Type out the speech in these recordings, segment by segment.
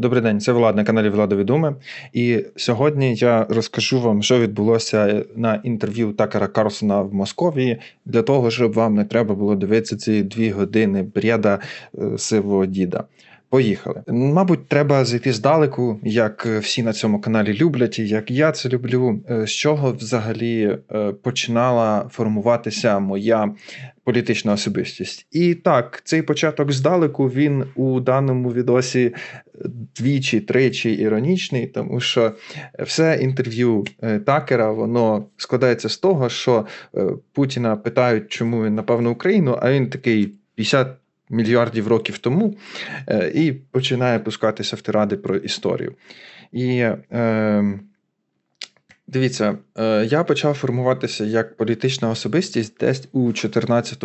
Добрий день, це Влад на каналі Владові Думи. І сьогодні я розкажу вам, що відбулося на інтерв'ю Такера Карлсона в Московії, для того, щоб вам не треба було дивитися ці дві години брєда е, сивого діда. Поїхали. Мабуть, треба зайти здалеку, як всі на цьому каналі люблять, і як я це люблю. Е, З чого взагалі е, починала формуватися моя політична особистість. І так, цей початок здалеку він у даному відосі двічі, тричі іронічний, тому що все інтерв'ю е, Такера воно складається з того, що е, Путіна питають, чому він напав на Україну, а він такий 50 мільярдів років тому е, і починає пускатися в тиради про історію. І е, Дивіться, е, я почав формуватися як політична особистість десь у 2014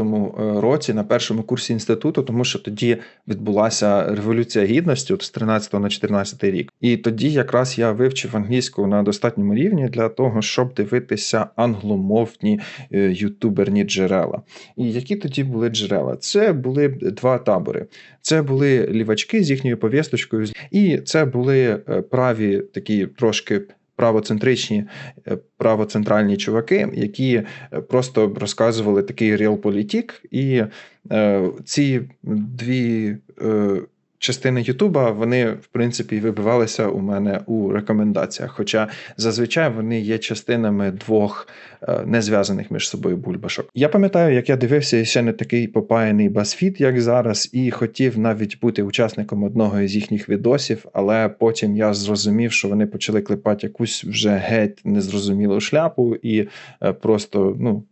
році на першому курсі інституту, тому що тоді відбулася революція гідності от з 13 на 14 рік. І тоді якраз я вивчив англійську на достатньому рівні для того, щоб дивитися англомовні е, ютуберні джерела. І які тоді були джерела? Це були два табори. Це були лівачки з їхньою повісточкою, і це були е, праві такі трошки правоцентричні, е, правоцентральні чуваки, які е, просто розказували такий реалполітік, і е, ці дві. Е, частини Ютуба вони в принципі вибивалися у мене у рекомендаціях. Хоча зазвичай вони є частинами двох е, не зв'язаних між собою бульбашок. Я пам'ятаю, як я дивився ще не такий попаяний басфіт, як зараз, і хотів навіть бути учасником одного із їхніх відосів, але потім я зрозумів, що вони почали клепати якусь вже геть незрозумілу шляпу і е, просто ну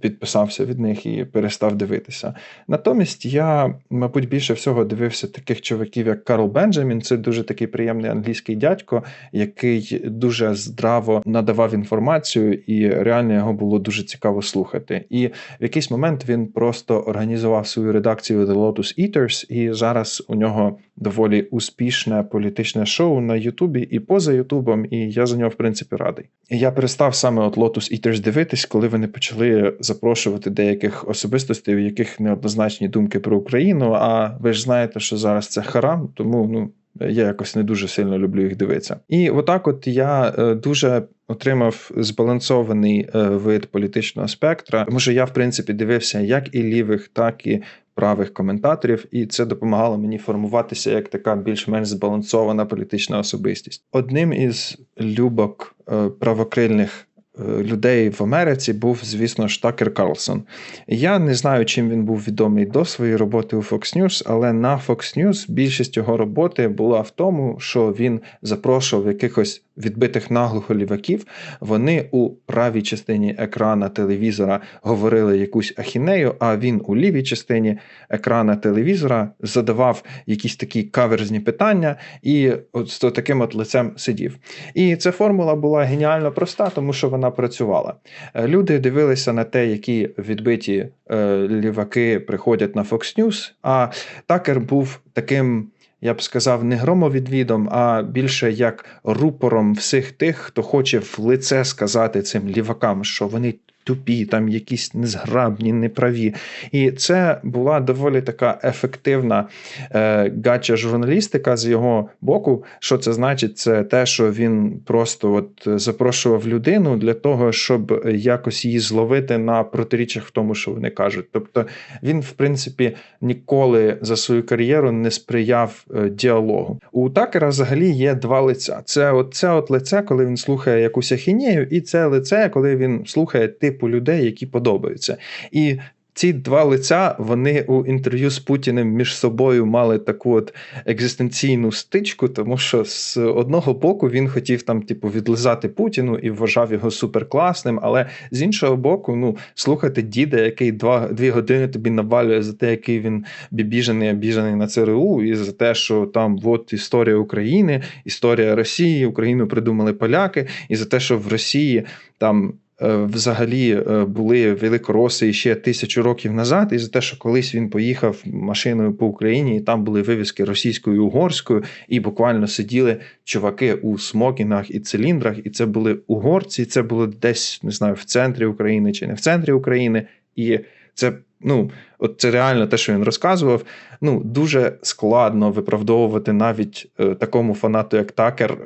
підписався від них і перестав дивитися. Натомість я, мабуть, більше всього дивився таких чуваків, як Карл Бенджамін. Це дуже такий приємний англійський дядько, який дуже здраво надавав інформацію, і реально його було дуже цікаво слухати. І в якийсь момент він просто організував свою редакцію The Lotus Eaters, і зараз у нього доволі успішне політичне шоу на Ютубі і поза Ютубом, і я за нього в принципі радий. Я перестав саме от Lotus Eaters дивитись, коли вони почали запрошувати деяких особистостей, у яких неоднозначні думки про Україну. А ви ж знаєте, що зараз це харам, тому ну. Я якось не дуже сильно люблю їх дивитися. І отак, от я е, дуже отримав збалансований е, вид політичного спектра, тому що я, в принципі, дивився як і лівих, так і правих коментаторів, і це допомагало мені формуватися як така більш-менш збалансована політична особистість. Одним із любок е, правокрильних людей в Америці був, звісно ж, Такер Карлсон. Я не знаю, чим він був відомий до своєї роботи у Fox News, але на Fox News більшість його роботи була в тому, що він запрошував якихось відбитих наглухо ліваків. Вони у правій частині екрана телевізора говорили якусь ахінею, а він у лівій частині екрана телевізора задавав якісь такі каверзні питання і от з таким от лицем сидів. І ця формула була геніально проста, тому що вона працювала. Е, люди дивилися на те, які відбиті е, ліваки приходять на Fox News, а такер був таким я б сказав, не громовідвідом, а більше як рупором всіх тих, хто хоче в лице сказати цим лівакам, що вони тупі, там якісь незграбні, неправі. І це була доволі така ефективна е, гача журналістика з його боку. Що це значить? Це те, що він просто от запрошував людину для того, щоб якось її зловити на протиріччях в тому, що вони кажуть. Тобто він, в принципі, ніколи за свою кар'єру не сприяв е, діалогу. У Такера взагалі є два лиця. Це от це от лице, коли він слухає якусь ахінею, і це лице, коли він слухає тип типу людей, які подобаються. І ці два лиця вони у інтерв'ю з Путіним між собою мали таку от екзистенційну стичку, тому що з одного боку він хотів там, типу, відлизати Путіну і вважав його суперкласним, але з іншого боку, ну слухати діда, який два дві години тобі навалює за те, який він бібіжений, обіжений на ЦРУ, і за те, що там от історія України, історія Росії, Україну придумали поляки, і за те, що в Росії там. Е, взагалі е, були великороси ще тисячу років назад, і за те, що колись він поїхав машиною по Україні, і там були вивіски російською і угорською, і буквально сиділи чуваки у смокінгах і циліндрах, і це були угорці, це було десь не знаю в центрі України чи не в центрі України, і це ну, от це реально те, що він розказував. Ну, дуже складно виправдовувати навіть е, такому фанату, як Такер,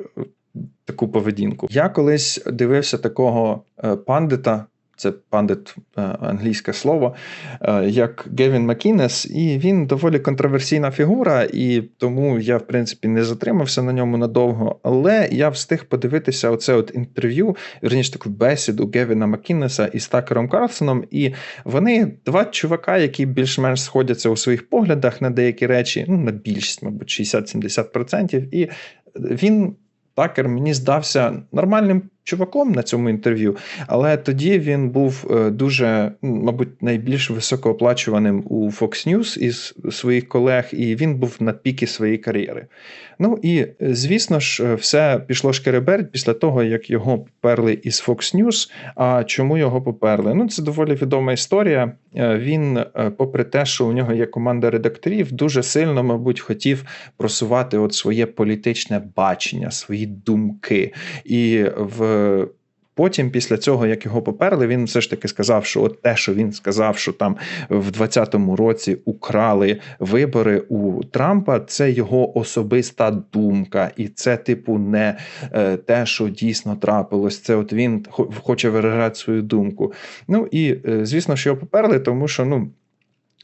таку поведінку. Я колись дивився такого е, пандита. Це пандит е, англійське слово, е, як Гевін Макінес, і він доволі контроверсійна фігура, і тому я, в принципі, не затримався на ньому надовго. Але я встиг подивитися оце от інтерв'ю, верніше таку бесіду Гевіна Макінеса із Такером Карлсоном. І вони два чувака, які більш-менш сходяться у своїх поглядах на деякі речі, ну на більшість, мабуть, 60-70%. І він. Такер мені здався нормальним чуваком на цьому інтерв'ю, але тоді він був е, дуже, мабуть, найбільш високооплачуваним у Fox News із своїх колег, і він був на піки своєї кар'єри. Ну і е, звісно ж, е, все пішло шкереберть після того, як його поперли із Fox News. А чому його поперли? Ну, це доволі відома історія. Він, попри те, що у нього є команда редакторів, дуже сильно, мабуть, хотів просувати от своє політичне бачення, свої думки. І в Потім, після цього, як його поперли, він все ж таки сказав, що от те, що він сказав, що там в 2020 році украли вибори у Трампа, це його особиста думка, і це, типу, не е, те, що дійсно трапилось. Це от він хоче виражати свою думку. Ну і е, звісно, що його поперли, тому що ну.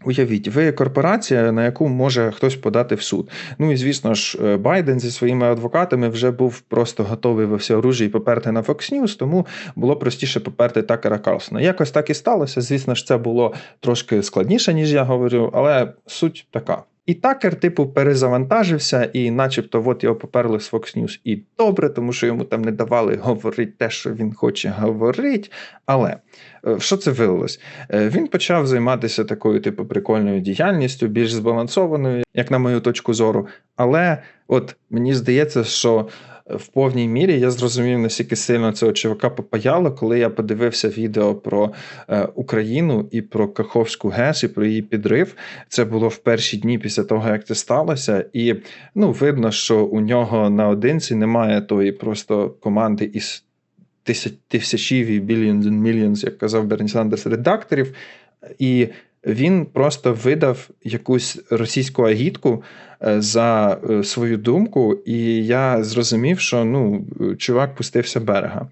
Уявіть, ви корпорація, на яку може хтось подати в суд. Ну і звісно ж, е, Байден зі своїми адвокатами вже був просто готовий во все оружі поперти на Fox News, тому було простіше поперти Такера Карлсона. Якось так і сталося. Звісно ж, це було трошки складніше, ніж я говорю, але суть така. І такер, типу, перезавантажився, і, начебто, от його поперли з Fox News. І добре, тому що йому там не давали говорити те, що він хоче говорити. Але в що це вилилось? Е, він почав займатися такою, типу, прикольною діяльністю, більш збалансованою, як на мою точку зору. Але от мені здається, що в повній мірі я зрозумів, наскільки сильно цього чувака попаяло, коли я подивився відео про е, Україну і про Каховську ГЕС, і про її підрив. Це було в перші дні після того, як це сталося. І ну, видно, що у нього наодинці немає тої просто команди із тисячів і billions and millions, як казав Берні Сандерс, редакторів. І він просто видав якусь російську агітку за е, свою думку, і я зрозумів, що ну, чувак пустився берега.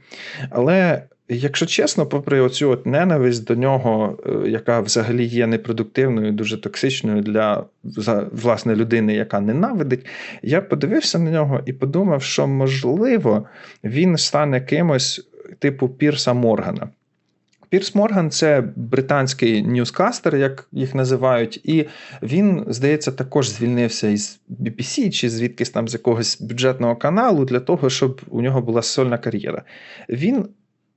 Але. Якщо чесно, попри оцю от ненависть до нього, е, яка взагалі є непродуктивною, дуже токсичною для власне людини, яка ненавидить, я подивився на нього і подумав, що можливо він стане кимось типу Пірса Моргана. Пірс Морган це британський ньюскастер, як їх називають, і він, здається, також звільнився із BBC чи звідкись там з якогось бюджетного каналу для того, щоб у нього була сольна кар'єра. Він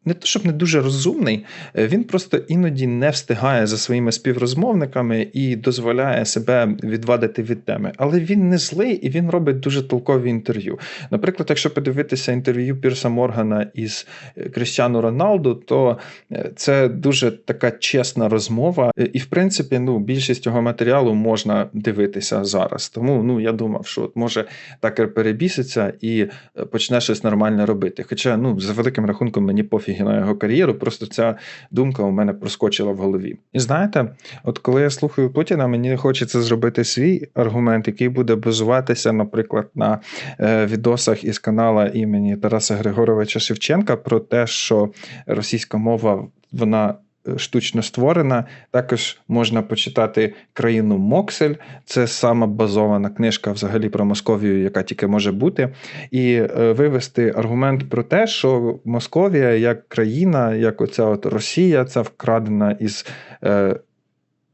не то, щоб не дуже розумний, е, він просто іноді не встигає за своїми співрозмовниками і дозволяє себе відвадити від теми. Але він не злий і він робить дуже толкові інтерв'ю. Наприклад, якщо подивитися інтерв'ю Пірса Моргана із е, Крістіану Роналду, то е, це дуже така чесна розмова. І, в принципі, ну, більшість цього матеріалу можна дивитися зараз. Тому ну, я думав, що от може такер перебіситься і почне щось нормальне робити. Хоча, ну, за великим рахунком, мені пофіг пофіги на його кар'єру. Просто ця думка у мене проскочила в голові. І знаєте, от коли я слухаю Путіна, мені хочеться зробити свій аргумент, який буде базуватися, наприклад, на е, відосах із канала імені Тараса Григоровича Шевченка про те, що російська мова вона штучно створена. Також можна почитати країну Моксель, це сама базована книжка взагалі про Московію, яка тільки може бути, і е, вивести аргумент про те, що Московія як країна, як оця от Росія, це вкрадена із. Е,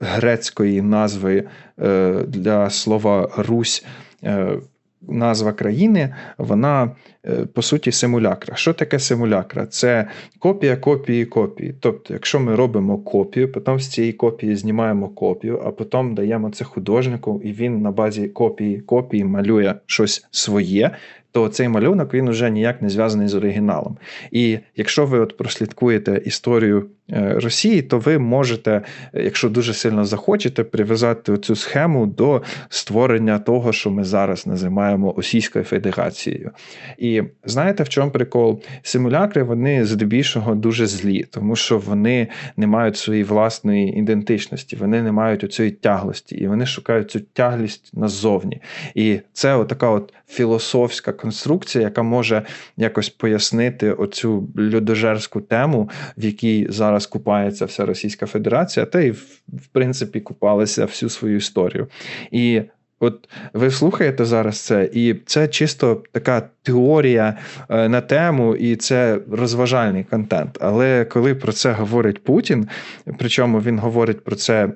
грецької назви е, для слова Русь назва країни, вона е, по суті симулякра. Що таке симулякра? Це копія копії копії. Тобто, якщо ми робимо копію, потім з цієї копії знімаємо копію, а потім даємо це художнику, і він на базі копії копії малює щось своє. То цей малюнок він вже ніяк не зв'язаний з оригіналом. І якщо ви от прослідкуєте історію Е, Росії, то ви можете, якщо дуже сильно захочете, прив'язати цю схему до створення того, що ми зараз називаємо Російською Федерацією. І знаєте, в чому прикол? Симулякри вони здебільшого дуже злі, тому що вони не мають своєї власної ідентичності, вони не мають оцієї тяглості, і вони шукають цю тяглість назовні. І це отака от філософська конструкція, яка може якось пояснити оцю людожерську тему, в якій зараз купається вся Російська Федерація, та й в принципі купалася всю свою історію. І От ви слухаєте зараз це, і це чисто така теорія е, на тему, і це розважальний контент. Але коли про це говорить Путін, причому він говорить про це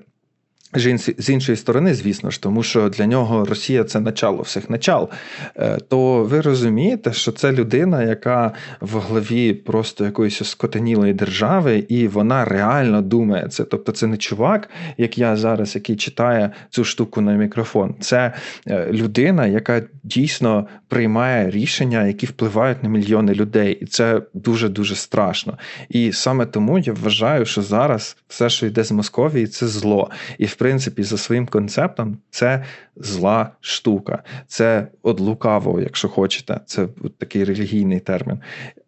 з іншої сторони, звісно ж, тому що для нього Росія це начало всіх начал. Е, то ви розумієте, що це людина, яка в главі просто якоїсь скотенілої держави, і вона реально думає це. Тобто, це не чувак, як я зараз, який читає цю штуку на мікрофон. Це е, людина, яка дійсно приймає рішення, які впливають на мільйони людей, і це дуже дуже страшно. І саме тому я вважаю, що зараз все, що йде з Московії, це зло. І в принципі, за своїм концептом, це зла штука, це от лукаво, якщо хочете, це от такий релігійний термін.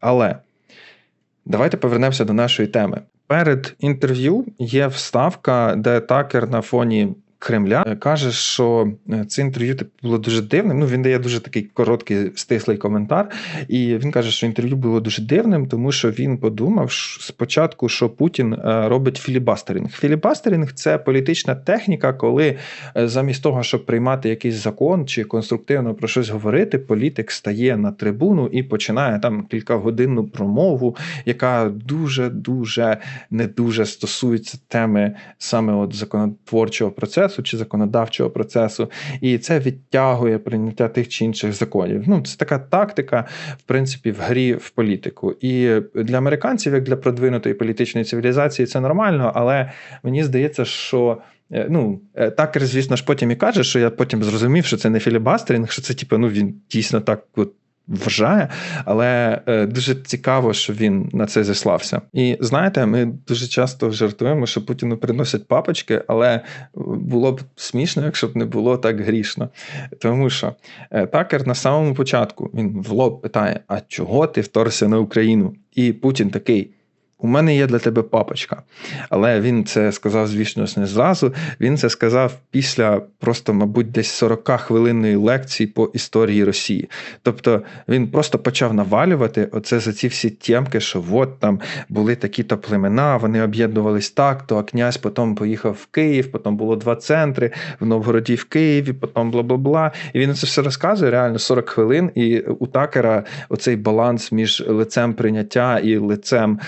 Але давайте повернемося до нашої теми. Перед інтерв'ю є вставка, де такер на фоні Кремля е, каже, що е, це інтерв'ю типу, було дуже дивним. Ну він дає дуже такий короткий стислий коментар, і він каже, що інтерв'ю було дуже дивним, тому що він подумав спочатку, що Путін е, робить філібастеринг. Філібастеринг це політична техніка, коли замість того, щоб приймати якийсь закон чи конструктивно про щось говорити, політик стає на трибуну і починає там кількагодинну промову, яка дуже дуже не дуже стосується теми саме от законотворчого процесу процесу чи законодавчого процесу, і це відтягує прийняття тих чи інших законів. Ну, це така тактика, в принципі, в грі в політику. І для американців, як для продвинутої політичної цивілізації, це нормально, але мені здається, що. Е, ну, е, Такер, звісно ж, потім і каже, що я потім зрозумів, що це не філібастерінг, що це, типу, ну він дійсно так от вважає, але е, дуже цікаво, що він на це зіслався. І знаєте, ми дуже часто жартуємо, що Путіну приносять папочки, але було б смішно, якщо б не було так грішно. Тому що е, такер на самому початку він в лоб питає: А чого ти вторгся на Україну? І Путін такий у мене є для тебе папочка. Але він це сказав, звісно, не зразу. Він це сказав після просто, мабуть, десь 40-хвилинної лекції по історії Росії. Тобто він просто почав навалювати оце за ці всі тємки, що от там були такі-то племена, вони об'єднувались так, то а князь потім поїхав в Київ, потім було два центри в Новгороді в Києві, потім бла бла бла. І він це все розказує реально 40 хвилин. І у Такера оцей баланс між лицем прийняття і лицем.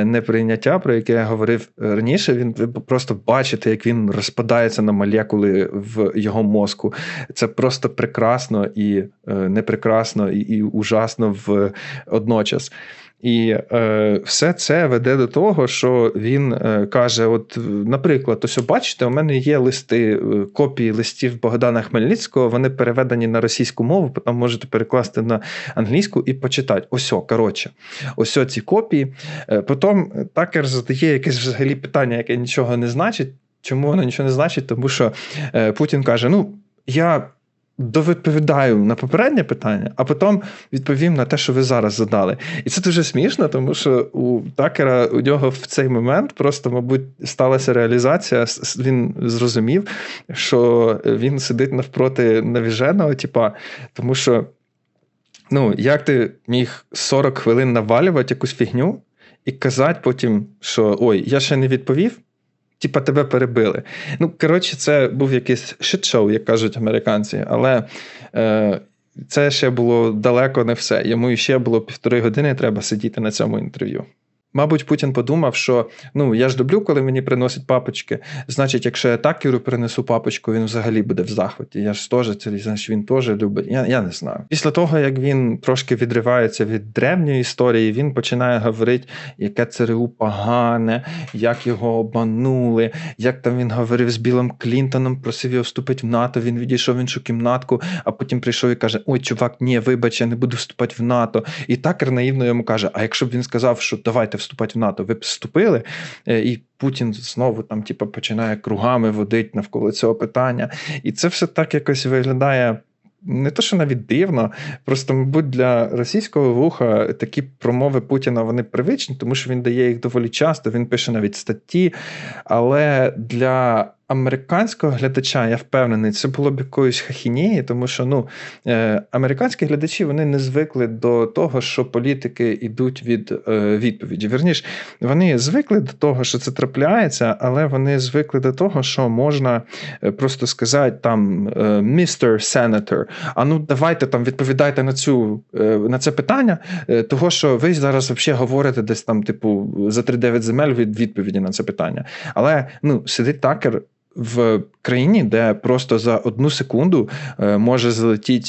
Е, неприйняття, про яке я говорив раніше, він просто бачите, як він розпадається на молекули в його мозку. Це просто прекрасно і е, непрекрасно, і, і ужасно в одночас. І е, все це веде до того, що він е, каже: от, наприклад, ось бачите, у мене є листи, е, копії листів Богдана Хмельницького, вони переведені на російську мову, потім можете перекласти на англійську і почитати. Ось, коротше, ось ці копії. Е, потім такер задає якесь взагалі питання, яке нічого не значить. Чому воно нічого не значить? Тому що е, Путін каже: Ну, я довідповідаю на попереднє питання, а потім відповім на те, що ви зараз задали. І це дуже смішно, тому що у Такера у нього в цей момент просто, мабуть, сталася реалізація. Він зрозумів, що він сидить навпроти навіженого, типа, тому що. Ну, як ти міг 40 хвилин навалювати якусь фігню і казати потім, що ой, я ще не відповів, типа тебе перебили. Ну, коротше, це був якийсь шит-шоу, як кажуть американці, але е, це ще було далеко не все. Йому ще було півтори години, треба сидіти на цьому інтерв'ю. Мабуть, Путін подумав, що ну я ж люблю, коли мені приносять папочки. Значить, якщо я такеру принесу папочку, він взагалі буде в захваті. Я ж теж це значить, він теж любить. Я я не знаю. Після того, як він трошки відривається від древньої історії, він починає говорити, яке ЦРУ погане, як його обманули, як там він говорив з Білим Клінтоном, просив його вступити в НАТО. Він відійшов в іншу кімнатку, а потім прийшов і каже: Ой, чувак, ні, вибач, я не буду вступати в НАТО. І такер наївно йому каже: А якщо б він сказав, що давайте вступати в НАТО, ви б вступили, е, і Путін знову там, типу, починає кругами водити навколо цього питання. І це все так якось виглядає. не то, що навіть дивно, просто, мабуть, для російського вуха такі промови Путіна вони привичні, тому що він дає їх доволі часто, він пише навіть статті. Але для американського глядача, я впевнений, це було б якоюсь хахінєї, тому що ну, е, американські глядачі вони не звикли до того, що політики йдуть від е, відповіді. Верніш, вони звикли до того, що це трапляється, але вони звикли до того, що можна е, просто сказати там містер сенатор, а ну давайте там відповідайте на цю на це питання, того що ви зараз взагалі говорите десь там, типу, за 3-9 земель від відповіді на це питання. Але ну, сидить такер в країні, де просто за одну секунду е, може залетіти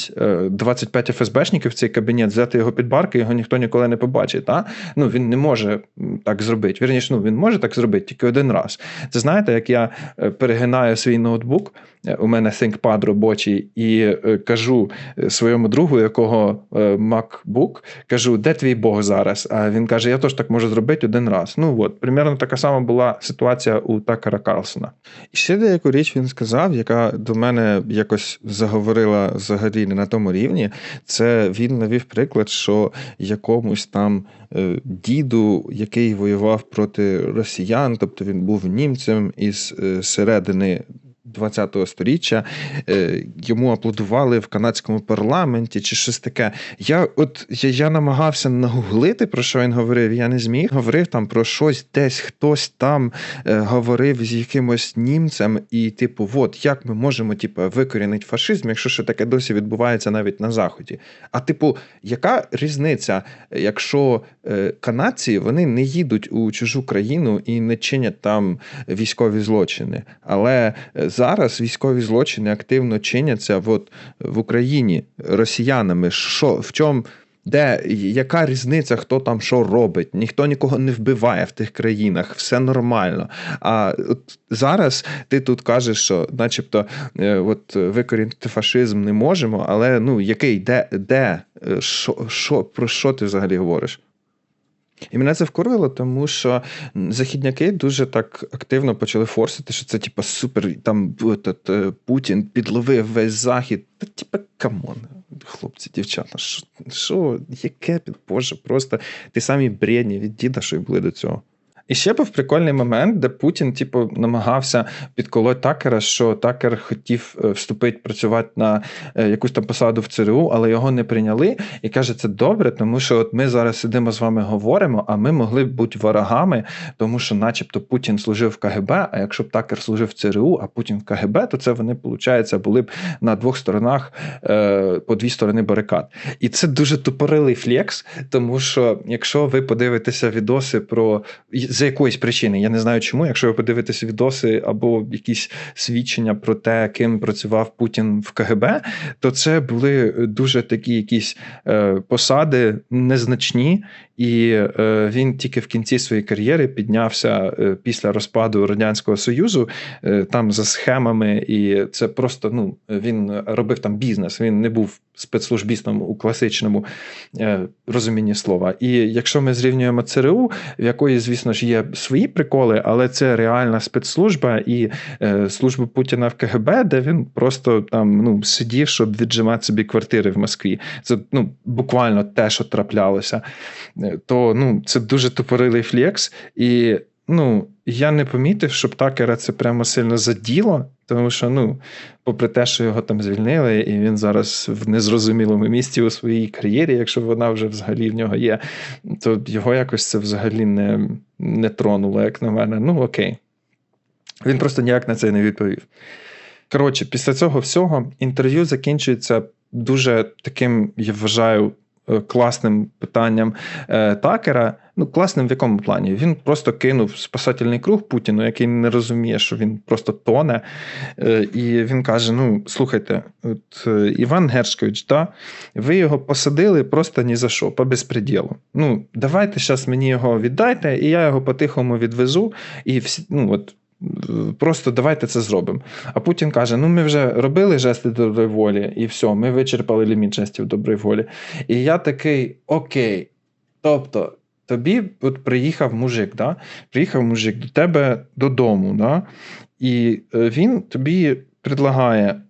25 ФСБшників в цей кабінет, взяти його під барки, його ніхто ніколи не побачить. Та? Ну, Він не може так зробити. Вірніше, ну, він може так зробити тільки один раз. Це знаєте, як я е, перегинаю свій ноутбук, е, у мене ThinkPad робочий, і кажу своєму другу, якого MacBook, кажу, де твій Бог зараз? А він каже: Я теж так можу зробити один раз. Ну от, примерно така сама була ситуація у Такера Карлсона. І ще деяку річ він сказав, яка до мене якось заговорила взагалі не на тому рівні. Це він навів приклад, що якомусь там е, діду, який воював проти росіян, тобто він був німцем із е, середини 20-го сторіччя е, йому аплодували в канадському парламенті чи щось таке. Я от я, я намагався нагуглити, про що він говорив. Я не зміг. Говорив там про щось, десь хтось там е, говорив з якимось німцем, і, типу, от як ми можемо типу, викорінити фашизм, якщо що таке досі відбувається навіть на Заході. А, типу, яка різниця, якщо е, канадці вони не їдуть у чужу країну і не чинять там військові злочини? Але зараз військові злочини активно чиняться от в Україні росіянами. Що в чому? Де яка різниця, хто там що робить? Ніхто нікого не вбиває в тих країнах, все нормально. А от зараз ти тут кажеш, що, начебто, е, от викорінити фашизм не можемо, але ну який, де, де, е, що, що, про що ти взагалі говориш? І мене це вкурило, тому що західняки дуже так активно почали форсити, що це, типа, супер, там е, Путін підловив весь захід. Та, типа, камон, хлопці, дівчата, що яке, Боже, просто ті самі бредні від діда, що й були до цього. І ще був прикольний момент, де Путін, типу, намагався підколоти Такера, що Такер хотів е, вступити працювати на е, якусь там посаду в ЦРУ, але його не прийняли. І каже, це добре, тому що от ми зараз сидимо з вами говоримо, а ми могли б бути ворогами, тому що, начебто, Путін служив в КГБ. А якщо б Такер служив в ЦРУ, а Путін в КГБ, то це вони, виходить, були б на двох сторонах е, по дві сторони барикад. І це дуже тупорилий флекс, тому що якщо ви подивитеся відоси про з якоїсь причини. Я не знаю чому. Якщо ви подивитесь відоси або якісь свідчення про те, ким працював Путін в КГБ, то це були дуже такі якісь е, посади незначні, і е, він тільки в кінці своєї кар'єри піднявся е, після розпаду радянського союзу е, там за схемами, і це просто ну він робив там бізнес. Він не був спецслужбістом у класичному розумінні слова. І якщо ми зрівнюємо ЦРУ, в якої, звісно ж, є свої приколи, але це реальна спецслужба і служба Путіна в КГБ, де він просто там ну сидів, щоб віджимати собі квартири в Москві. Це ну буквально те, що траплялося то ну, це дуже тупорилий флекс. І ну, я не помітив, щоб такера це прямо сильно заділо, тому що, ну, попри те, що його там звільнили, і він зараз в незрозумілому місці у своїй кар'єрі, якщо вона вже взагалі в нього є, то його якось це взагалі не, не тронуло, як на мене. Ну, окей. Він просто ніяк на це не відповів. Коротше, після цього всього інтерв'ю закінчується дуже таким, я вважаю, Е, класним питанням е, Такера. Ну, класним в якому плані? Він просто кинув спасательний круг Путіну, який не розуміє, що він просто тоне. Е, і він каже: Ну, слухайте, от Іван Гершкович, да, ви його посадили просто ні за що, по безпреділу. Ну, давайте зараз мені його віддайте, і я його по-тихому відвезу. І всі, ну, от Просто давайте це зробимо. А Путін каже: ну ми вже робили жести доброї волі, і все, ми вичерпали ліміт жестів доброї волі. І я такий окей. Тобто, тобі от приїхав мужик, да? приїхав мужик до тебе додому, да? і е, він тобі предлагає: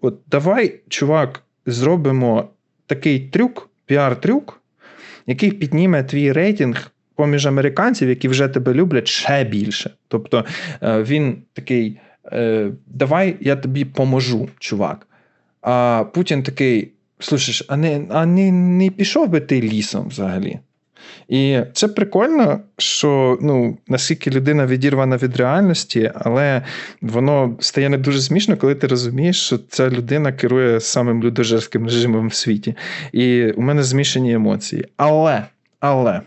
от давай, чувак, зробимо такий трюк, піар-трюк, який підніме твій рейтинг поміж американців, які вже тебе люблять ще більше. Тобто е, він такий: е, давай я тобі поможу, чувак. А Путін такий: слушай, а не, а не, не пішов би ти лісом взагалі? І це прикольно, що ну, наскільки людина відірвана від реальності, але воно стає не дуже смішно, коли ти розумієш, що ця людина керує самим людожерським режимом в світі. І у мене змішані емоції. Але, але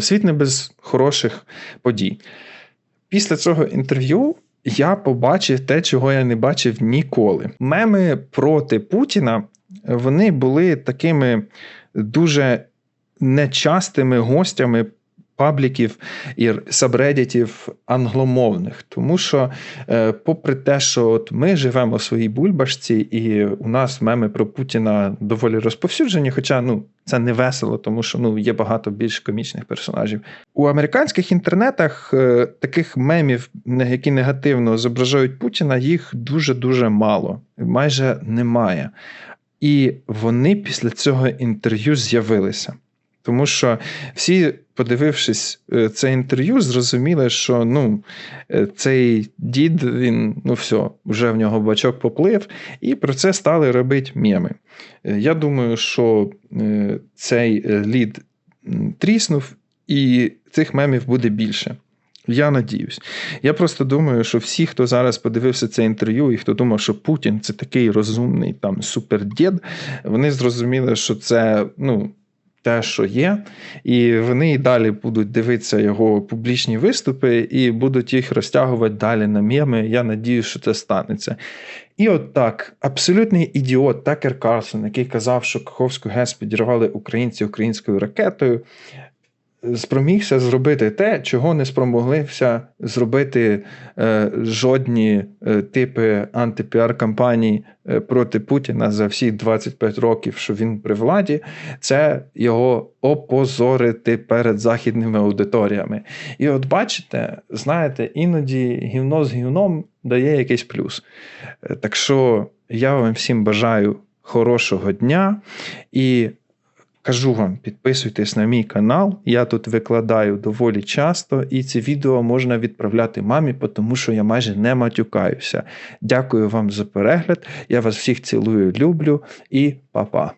світ не без хороших подій. Після цього інтерв'ю. Я побачив те, чого я не бачив ніколи. Меми проти Путіна вони були такими дуже нечастими гостями пабліків і сабредітів англомовних. Тому що, е, попри те, що от ми живемо в своїй бульбашці, і у нас меми про Путіна доволі розповсюджені, хоча ну. Це не весело, тому що ну є багато більш комічних персонажів. У американських інтернетах е, таких мемів, які негативно зображають Путіна, їх дуже дуже мало, майже немає. І вони після цього інтерв'ю з'явилися. Тому що всі, подивившись е, це інтерв'ю, зрозуміли, що ну, е, цей дід, він ну все, вже в нього бачок поплив, і про це стали робити меми. Е, я думаю, що цей лід тріснув, і цих мемів буде більше. Я надіюсь. Я просто думаю, що всі, хто зараз подивився це інтерв'ю, і хто думав, що Путін це такий розумний там супердід, вони зрозуміли, що це ну те, що є, і вони і далі будуть дивитися його публічні виступи і будуть їх розтягувати далі на меми. Я надію, що це станеться. І от так, абсолютний ідіот Такер Карлсон, який казав, що Каховську ГЕС підірвали українці українською ракетою спромігся зробити те, чого не спромоглися зробити е, жодні е, типи антипіар-кампаній е, проти Путіна за всі 25 років, що він при владі, це його опозорити перед західними аудиторіями. І от бачите, знаєте, іноді гівно з гівном дає якийсь плюс. Так що я вам всім бажаю хорошого дня і. Кажу вам, підписуйтесь на мій канал, я тут викладаю доволі часто, і ці відео можна відправляти мамі, тому що я майже не матюкаюся. Дякую вам за перегляд. Я вас всіх цілую, люблю і па-па.